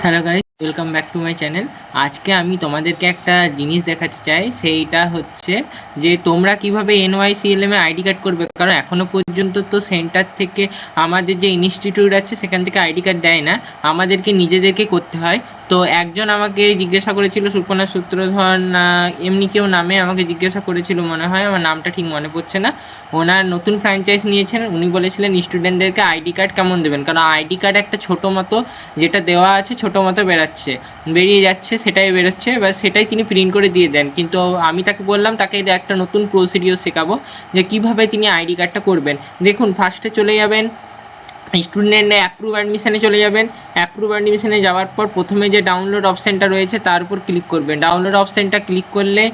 Hello guys welcome back to my channel আজকে আমি তোমাদেরকে একটা জিনিস দেখাতে চাই। সেইটা হচ্ছে যে তোমরা কীভাবে এনওয়াইসিএলএম আইডি কার্ড করবে? কারণ এখনও পর্যন্ত তো সেন্টার থেকে আমাদের যে ইনস্টিটিউট আছে, সেখান থেকে আইডি কার্ড দেয় না। আমাদেরকে নিজেদেরকে করতে হয়। তো একজন আমাকে জিজ্ঞাসা করেছিল, সুপর্ণা সূত্রধর না, এমনি কেউ নামে আমাকে জিজ্ঞাসা করেছিল মনে হয়, আমার নামটা ঠিক মনে পড়ছে না। ওনার নতুন ফ্র্যাঞ্চাইজ নিয়েছেন, উনি বলেছিলেন স্টুডেন্টদেরকে আইডি কার্ড কেমন দেবেন? কারণ আইডি কার্ড একটা ছোটো মতো যেটা দেওয়া আছে, ছোটো মতো বেরাচ্ছে। বেরিয়ে যাচ্ছে, সেটাই বেরোচ্ছে, এবার সেটাই তিনি প্রিন্ট করে দিয়ে দেন। কিন্তু আমি তাকে বললাম, তাকে একটা নতুন প্রসিডিওর শেখাবো যে কীভাবে তিনি আইডি কার্ডটা করবেন। দেখুন ফার্স্টে চলে যাবেন স্টুডেন্ট অ্যাপ্রুভ অ্যাডমিশনে চলে যাবেন। অ্যাপ্রুভ অ্যাডমিশনে যাওয়ার পর প্রথমে যে ডাউনলোড অপশানটা রয়েছে, তার উপর ক্লিক করবেন। ডাউনলোড অপশানটা ক্লিক করলে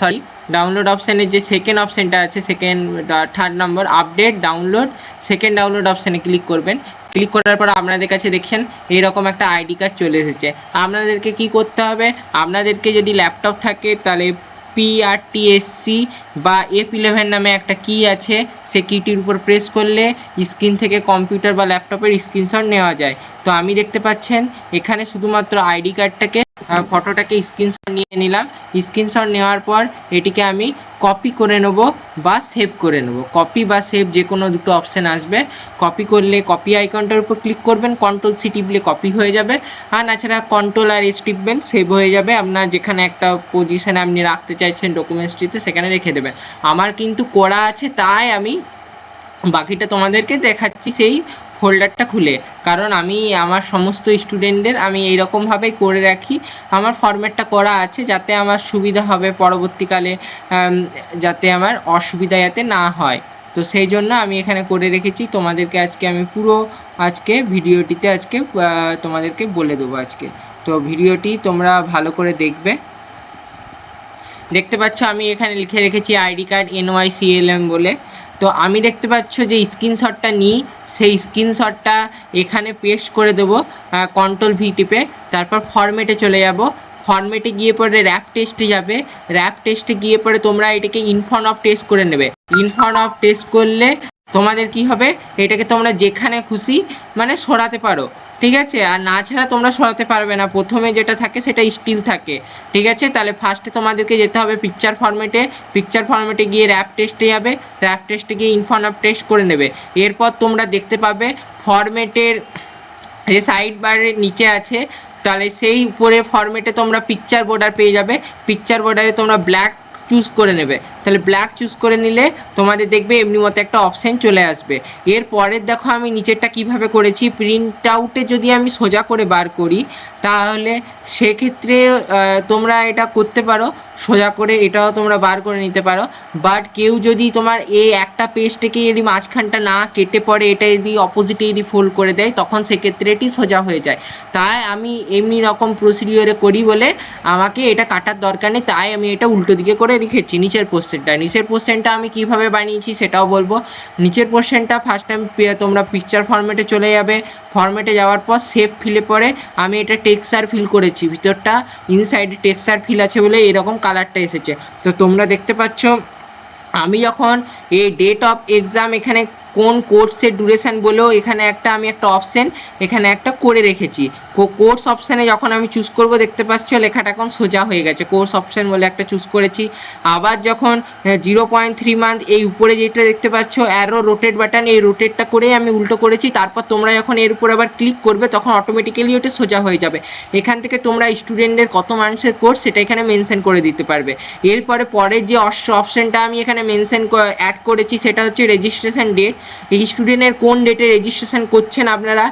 সরি ডাউনলোড অপশানে যে সেকেন্ড অপশানটা আছে second third number update download second download অপশানে ক্লিক করবেন। ক্লিক করার পর আপনাদের কাছে দেখছেন, এইরকম একটা আইডি কার্ড চলে এসেছে। আপনাদেরকে কি করতে হবে? আপনাদেরকে যদি ল্যাপটপ থাকে, তাহলে পিআরটিএসসি বা এফ ইলেভেন নামে একটা কি আছে, সে কিটির উপর প্রেস করলে স্ক্রিন থেকে কম্পিউটার বা ল্যাপটপের স্ক্রিনশট নেওয়া যায়। তো আমি দেখতে পাচ্ছেন, এখানে শুধুমাত্র আইডি কার্ডটাকে ফটোটাকে স্ক্রিনশট নিয়ে নিলাম। স্ক্রিনশট নেওয়ার পর এটিকে আমি কপি করে নেব বা সেভ করে নেব। কপি বা সেভ যে কোনো দুটো অপশান আসবে। কপি করলে কপি আইকনটার উপর ক্লিক করবেন কন্ট্রোল সি টিপলে কপি হয়ে যাবে। আর তাছাড়া কন্ট্রোল আর এস টিপবেন সেভ হয়ে যাবে। আপনার যেখানে একটা পজিশানে আপনি রাখতে চাইছেন ডকুমেন্টসটিতে সেখানে রেখে দেবেন। আমার কিন্তু করা আছে, তাই আমি বাকিটা তোমাদেরকে দেখাচ্ছি সেই ফোল্ডারটা খুলে। কারণ আমি, আমার সমস্ত স্টুডেন্টদের আমি এইরকমভাবেই করে রাখি। আমার ফরম্যাটটা করা আছে যাতে আমার সুবিধা হবে পরবর্তীকালে যাতে আমার অসুবিধা যাতে না হয়। তো সেই জন্য আমি এখানে করে রেখেছি। তোমাদেরকে আজকে আমি পুরো আজকে ভিডিওটিতে আজকে তোমাদেরকে বলে দেবো আজকে। তো ভিডিওটি তোমরা ভালো করে দেখবে। দেখতে পাচ্ছ আমি এখানে লিখে রেখেছি আইডি কার্ড এনওয়াইসিএলএম বলে। তো আমি দেখতে পাচ্ছ যে স্ক্রিনশটটা নিই, সেই স্ক্রিনশটটা এখানে পেস্ট করে দেবো কন্ট্রোল ভি টিপে, তারপর ফরম্যাটে চলে যাব। ফরম্যাটে গিয়ে পরে র্যাপ টেস্টে যাবে। র্যাপ টেস্টে গিয়ে পরে তোমরা এটাকে ইনফর্ম অফ টেস্ট করে নেবে। ইনফর্ম অফ টেস্ট করলে তোমাদের কি হবে? এটাকে তোমরা যেখানে খুশি মানে সরাতে পারো। ঠিক আছে? আর না ছাড়া তোমরা সরাতে পারবে না। প্রথমে যেটা থাকে, সেটা স্টিল থাকে। ঠিক আছে? তাহলে ফার্স্টে তোমাদেরকে যেতে হবে পিকচার ফরম্যাটে পিকচার ফরম্যাটে গিয়ে র্যাপ টেস্টে যাবে। র্যাপ টেস্টে গিয়ে ইনফর্ম অফ টেস্ট করে নেবে। এরপর তোমরা দেখতে পাবে ফরম্যাটের যে সাইড বারের নিচে আছে, তাহলে সেই উপরে ফরম্যাটে তোমরা পিকচার বর্ডার পেয়ে যাবে। পিকচার বর্ডারে তোমরা ব্ল্যাক চুজ করে নেবে। তাহলে ব্ল্যাক চুজ করে নিলে তোমাদের দেখবে এমনি মতো একটা অপশান চলে আসবে। এর পরের দেখো আমি নিচেরটা কীভাবে করেছি প্রিন্ট আউটে যদি আমি সোজা করে বার করি, তাহলে সেক্ষেত্রে তোমরা এটা করতে পারো, সোজা করে এটাও তোমরা বার করে নিতে পারো। বাট কেউ যদি তোমার এই একটা পেজটাকে যদি মাঝখানটা না কেটে পড়ে, এটা যদি অপোজিটে যদি ফোল্ড করে দেয়, তখন সেক্ষেত্রে এটি সোজা হয়ে যায়। তাই আমি এমনি রকম প্রসিডিওরে করি বলে আমাকে এটা কাটার দরকার নেই, তাই আমি এটা উল্টো দিকে করে রেখেছি, নিচের পোর্শনটা নিচের পোর্শনটা আমি কীভাবে বানিয়েছি সেটাও বলব। নিচের পোর্শনটা ফার্স্ট টাইম তোমরা পিকচার ফরম্যাটে চলে যাবে। ফরম্যাটে যাওয়ার পর সেভ ফিলে পরে আমি এটা টেক্সচার ফিল করেছি। ভিতরটা ইনসাইডে টেক্সচার ফিল আছে বলে এরকম কালারটা এসেছে। তো তোমরা দেখতে পাচ্ছ, আমি যখন এই ডেট অফ এক্সাম এখানে কোন কোর্সের ডিউরেশান বলেও এখানে একটা আমি একটা অপশান এখানে একটা করে রেখেছি। কোর্স অপশানে যখন আমি চুজ করব, দেখতে পাচ্ছ লেখাটা এখন সোজা হয়ে গেছে। কোর্স অপশান বলে একটা চুজ করেছি। আবার যখন জিরো পয়েন্ট থ্রি মান্থ এই উপরে যেটা দেখতে পাচ্ছ অ্যারো রোটেট বাটন এই রোটেটটা করে আমি উল্টো করেছি। তারপর তোমরা যখন এর উপর আবার ক্লিক করবে, তখন অটোমেটিক্যালি ওটা সোজা হয়ে যাবে। এখান থেকে তোমরা স্টুডেন্টের কত মানুষের কোর্স সেটা এখানে মেনশন করে দিতে পারবে। এরপরে পরের যে অপশানটা আমি এখানে মেনশন অ্যাড করেছি, সেটা হচ্ছে রেজিস্ট্রেশন ডেট স্টুডেন্টের কোন ডেটে রেজিস্ট্রেশন করছেন আপনারা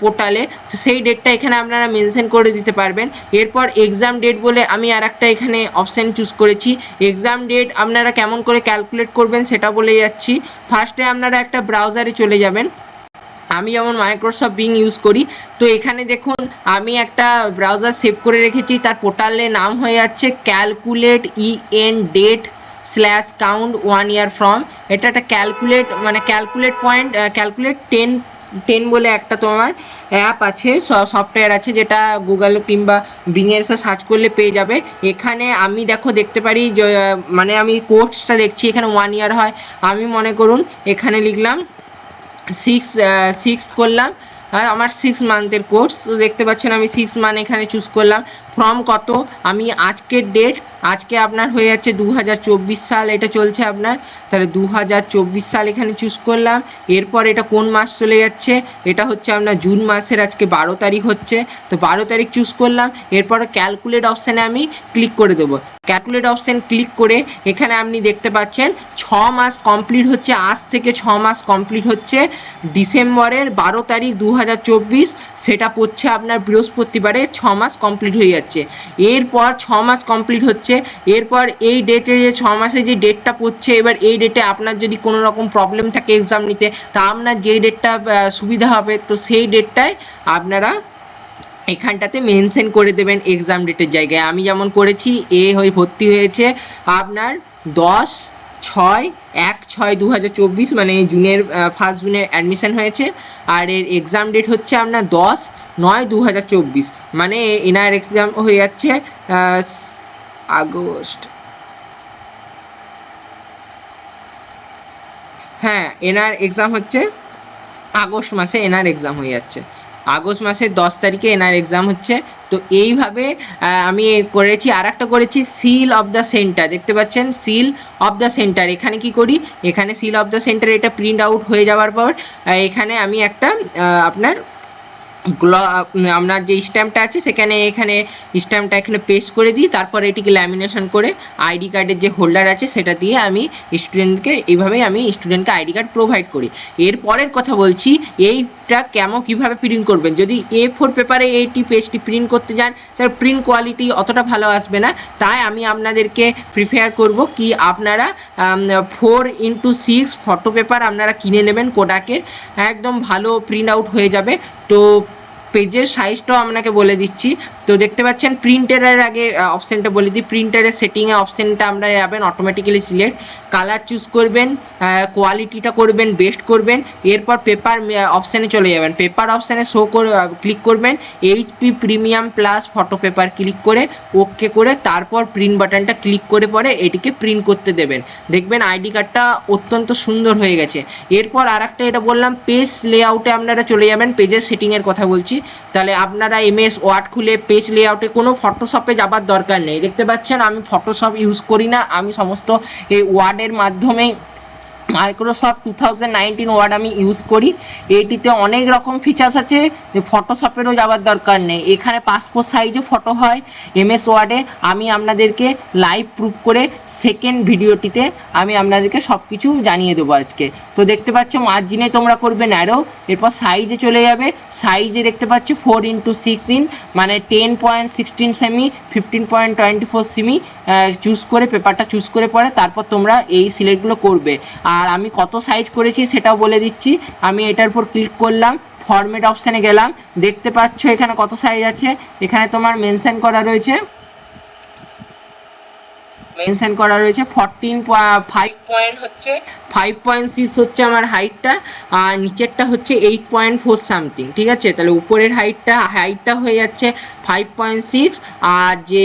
পোর্টালে সেই ডেটটা এখানে আপনারা মেনশন করে দিতে পারবেন। এরপর এক্সাম ডেট বলে আমি আর একটা এখানে অপশান চুজ করেছি। এক্সাম ডেট আপনারা কেমন করে ক্যালকুলেট করবেন সেটা বলে যাচ্ছি। ফার্স্টে আপনারা একটা ব্রাউজারে চলে যাবেন। আমি যেমন মাইক্রোসফট বিং ইউজ করি, তো এখানে দেখুন আমি একটা ব্রাউজার সেভ করে রেখেছি। তার পোর্টালের নাম হয়ে যাচ্ছে calculate E N date slash count one year from এটা একটা ক্যালকুলেট মানে calculate point calculate ten ten বলে একটা তোমার অ্যাপ আছে সফটওয়্যার আছে যেটা গুগল কিংবা বিংয়ের সাথে সার্চ করলে পেয়ে যাবে। এখানে আমি দেখো দেখতে পারি মানে আমি কোর্সটা দেখছি, এখানে ওয়ান ইয়ার হয়। আমি মনে করুন এখানে লিখলাম সিক্স সিক্স করলাম আমার সিক্স মান্থের কোর্স দেখতে পাচ্ছেন আমি সিক্স মান্থ এখানে চুজ করলাম। ফর্ম কত? আমি আজকের ডেট আজকে আপনার হয়ে যাচ্ছে দু হাজার চব্বিশ সাল, এটা চলছে আপনার। তাহলে দু হাজার চব্বিশ সাল এখানে চুজ করলাম। এরপর এটা কোন মাস চলে যাচ্ছে? এটা হচ্ছে আপনার জুন মাসের, আজকে বারো তারিখ হচ্ছে। তো বারো তারিখ চুজ করলাম। এরপর ক্যালকুলেট অপশানে আমি ক্লিক করে দেবো। ক্যালকুলেট অপশান ক্লিক করে এখানে আপনি দেখতে পাচ্ছেন, ছ মাস কমপ্লিট হচ্ছে, আজ থেকে ছ মাস কমপ্লিট হচ্ছে। ডিসেম্বরের বারো তারিখ দু হাজার চব্বিশ, সেটা পড়ছে আপনার বৃহস্পতিবারে ছ মাস কমপ্লিট হয়ে যাচ্ছে। এরপর ছ মাস কমপ্লিট হচ্ছে। এরপর এই ডেটে যে ছ মাসে যে ডেটটা পড়ছে, এবার এই ডেটে আপনার যদি কোনো রকম প্রবলেম থাকে এক্সাম নিতে, তা আপনার যেই ডেটটা সুবিধা হবে, তো সেই ডেটটায় আপনারা এখানটাতে মেনশন করে দেবেন এক্সাম ডেটের জায়গায়। আমি যেমন করেছি, এ হয়ে ভর্তি হয়েছে আপনার দশ ছয়, এক, ছয় দু মানে জুনের ফার্স্ট জুনে অ্যাডমিশন হয়েছে। আর এর এক্সাম ডেট হচ্ছে আপনার দশ, নয় দু মানে এনার এক্সাম হয়ে যাচ্ছে আগস্ট। হ্যাঁ এনার এক্সাম হচ্ছে আগস্ট মাসে এনার এক্সাম হয়ে যাচ্ছে। আগস্ট মাসের দশ তারিখে এনার এক্সাম হচ্ছে তো এইভাবে আমি করেছি আর একটা করেছি সিল অফ দ্য সেন্টার দেখতে পাচ্ছেন? সিল অফ দ্য সেন্টার এখানে কি করি? এখানে সিল অফ দ্য সেন্টার এটা প্রিন্ট আউট হয়ে যাওয়ার পর এখানে আমি একটা আপনার আপনার যে স্ট্যাম্পটা আছে, সেখানে এখানে স্ট্যাম্পটা এখানে পেস্ট করে দিই, তারপর এটিকে ল্যামিনেশন করে আইডি কার্ডের যে হোল্ডার আছে, সেটা দিয়ে আমি স্টুডেন্টকে এইভাবেই আমি স্টুডেন্টকে আইডি কার্ড প্রোভাইড করি। এরপরের কথা বলছি এইটা কেমন, কীভাবে প্রিন্ট করবেন? যদি এ ফোর পেপারে এইটি পেজটি প্রিন্ট করতে যান, তার প্রিন্ট কোয়ালিটি অতটা ভালো আসবে না। তাই আমি আপনাদেরকে প্রিফেয়ার করব কি আপনারা four into six photo paper আপনারা কিনে নেবেন কোডাকের একদম ভালো প্রিন্ট আউট হয়ে যাবে। তো পেজের সাইজটাও আপনাকে বলে দিচ্ছি। তো দেখতে পাচ্ছেন প্রিন্টারের আগে অপশানটা বলে দিই। প্রিন্টারের সেটিংয়ে অপশানটা আমরা যাবেন অটোমেটিক্যালি সিলেক্ট কালার চুজ করবেন কোয়ালিটিটা করবেন বেস্ট করবেন। এরপর পেপার অপশানে চলে যাবেন। পেপার অপশানে শো করে ক্লিক করবেন। HP premium plus photo paper click করে ওকে করে তারপর প্রিন্ট বাটনটা ক্লিক করে পরে এটিকে প্রিন্ট করতে দেবেন। দেখবেন আইডি কার্ডটা অত্যন্ত সুন্দর হয়ে গেছে। এরপর আর একটা এটা বললাম পেজ লেআউটে আপনারা চলে যাবেন। পেজের সেটিংয়ের কথা বলছি। তাহলে আপনারা এমএস ওয়ার্ড খুলে পেজ লেআউটে কোনো ফটোশপে যাবার দরকার নেই। দেখতে পাচ্ছেন, আমি ফটোশপ ইউজ করি না, আমি সমস্ত এই ওয়ার্ডের মাধ্যমেই Microsoft two thousand nineteen Word আমি ইউজ করি। এইটিতে অনেক রকম ফিচার্স আছে ফটোশপেরও যাওয়ার দরকার নেই। এখানে পাসপোর্ট সাইজও ফটো হয় এমএস ওয়ার্ডে আমি আপনাদেরকে লাইভ প্রুফ করে সেকেন্ড ভিডিওটিতে আমি আপনাদেরকে সব কিছু জানিয়ে দেবো আজকে। তো দেখতে পাচ্ছ মার্জিনে তোমরা করবে ন্যারো এরপর সাইজে চলে যাবে। সাইজে দেখতে পাচ্ছ ফোর ইন্টু সিক্স ইন মানে ten point sixteen cm fifteen point twenty four cm choose করে পেপারটা চুজ করে পরে তারপর তোমরা এই সিলেক্টগুলো করবে। আর আমি কত সাইজ করেছি সেটাও বলে দিচ্ছি। আমি এটার উপর ক্লিক করলাম ফরম্যাট অপশানে গেলাম। দেখতে পাচ্ছ এখানে কত সাইজ আছে। এখানে তোমার মেনশন করা রয়েছে। মেনশন করা রয়েছে ফরটিন ফাইভ পয়েন্ট হচ্ছে ফাইভ পয়েন্ট সিক্স হচ্ছে আমার হাইটটা আর নিচেরটা হচ্ছে এইট পয়েন্ট ফোর সামথিং ঠিক আছে? তাহলে উপরের হাইটটা হাইটটা হয়ে যাচ্ছে ফাইভ পয়েন্ট সিক্স আর যে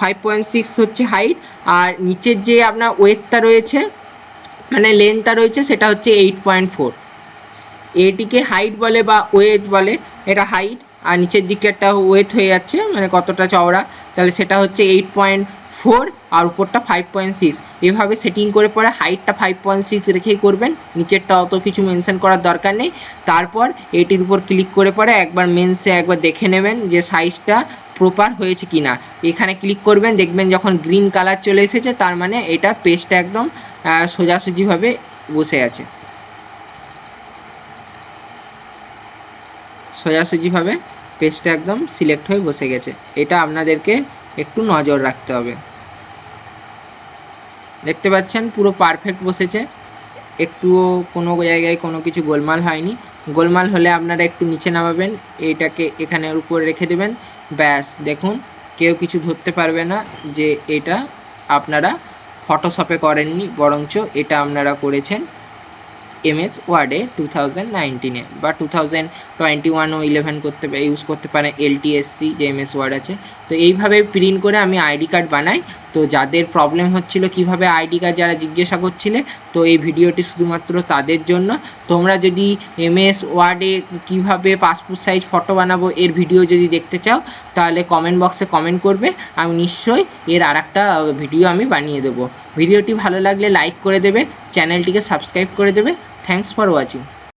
ফাইভ পয়েন্ট সিক্স হচ্ছে হাইট আর নিচের যে আপনার ওয়েটটা রয়েছে মানে লেন্থটা রয়েছে সেটা হচ্ছে এইট পয়েন্ট ফোর এটিকে হাইট বলে বা ওয়েট বলে, এটা হাইট আর নিচের দিকে একটা ওয়েট হয়ে যাচ্ছে মানে কতটা চওড়া, তাহলে সেটা হচ্ছে এইট পয়েন্ট ফোর আর উপরটা ফাইভ পয়েন্ট সিক্স এভাবে সেটিং করে পরে হাইটটা ফাইভ পয়েন্ট সিক্স রেখেই করবেন, নিচেরটা অত কিছু মেনশন করার দরকার নেই। তারপর এটির উপর ক্লিক করে পরে একবার মেন্সে একবার দেখে নেবেন যে সাইজটা প্রপার হয়েছে কি না এখানে ক্লিক করবেন, দেখবেন যখন গ্রিন কালার চলে এসেছে, তার মানে এটা পেজটা একদম সোজাসুজিভাবে বসে আছে। সোজাসুজিভাবে পেজটা একদম সিলেক্ট হয়ে বসে গেছে। এটা আপনাদেরকে একটু নজর রাখতে হবে। দেখতে পাচ্ছেন পুরো পারফেক্ট বসেছে। একটুও কোনো জায়গায় কোনো কিছু গোলমাল হয়নি। গোলমাল হলে আপনারা একটু নিচে নামাবেন এইটাকে এখানের উপর রেখে দেবেন। ব্যাস, দেখুন, কেউ কিছু ধরতে পারবে না যে এটা আপনারা ফটোশপে করেননি বরঞ্চ এটা আপনারা করেছেন। এমএস ওয়ার্ডে টু থাউজেন্ড নাইনটিনে বা টু থাউজেন্ড টোয়েন্টি ওয়ান ও ইলেভেন করতে ইউজ করতে পারেন এলটিএসসি যে এমএস ওয়ার্ড আছে। তো এইভাবে প্রিন্ট করে আমি আইডি কার্ড বানাই। তো যাদের প্রবলেম হচ্ছিল কীভাবে আইডি কার্ড যারা জিজ্ঞাসা করছিলে, তো এই ভিডিওটি শুধুমাত্র তাদের জন্য। তোমরা যদি এমএস ওয়ার্ডে কীভাবে পাসপোর্ট সাইজ ফটো বানাবো, এর ভিডিও যদি দেখতে চাও, তাহলে কমেন্ট বক্সে কমেন্ট করবে। আমি নিশ্চয়ই এর আর ভিডিও আমি বানিয়ে দেবো। ভিডিওটি ভালো লাগলে লাইক করে দেবে চ্যানেলটিকে সাবস্ক্রাইব করে দেবে। Thanks for watching